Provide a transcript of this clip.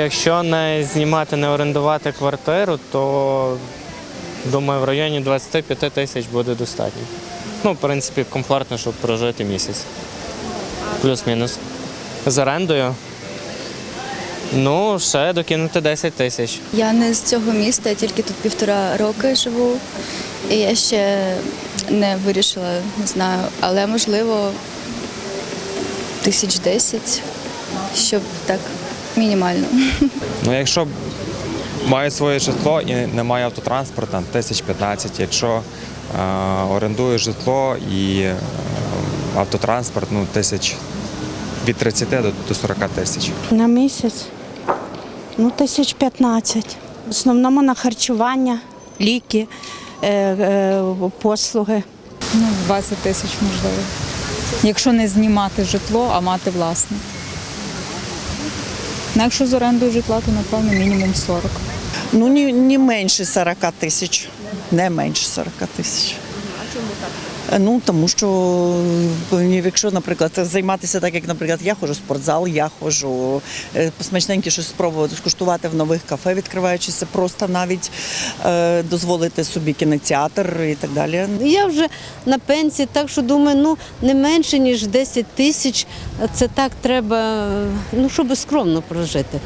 Якщо не знімати, не орендувати квартиру, то думаю, в районі 25 тисяч буде достатньо. Ну, в принципі, комфортно, щоб прожити місяць. Плюс-мінус. З орендою. Ну, ще докинути 10 тисяч. Я не з цього міста, я тільки тут півтора роки живу. І я ще не вирішила, не знаю, але можливо тисяч десять, щоб так мінімально. Ну, якщо маю своє житло і немає автотранспорту, тисяч 15. Якщо е, орендую житло і е, автотранспорт, ну, тисяч від 30 до, до 40 тисяч. На місяць? Ну, тисяч 15. В основному на харчування, ліки, е, е, послуги. Ну, 20 тисяч можливо. Якщо не знімати житло, а мати власне. Ну, якщо з орендою житла, то напевно мінімум 40. Ну, не, не менше 40 тисяч. Не менше 40 тисяч. Чому так? Ну, тому що е, якщо, наприклад, займатися так, як, наприклад, я ходжу в спортзал, я ходжу е, посмачненьке щось спробувати скуштувати в нових кафе, відкриваючися, просто навіть е, дозволити собі кінотеатр і так далі. Я вже на пенсії, так що думаю, ну не менше ніж 10 тисяч. Це так треба, ну щоб скромно прожити.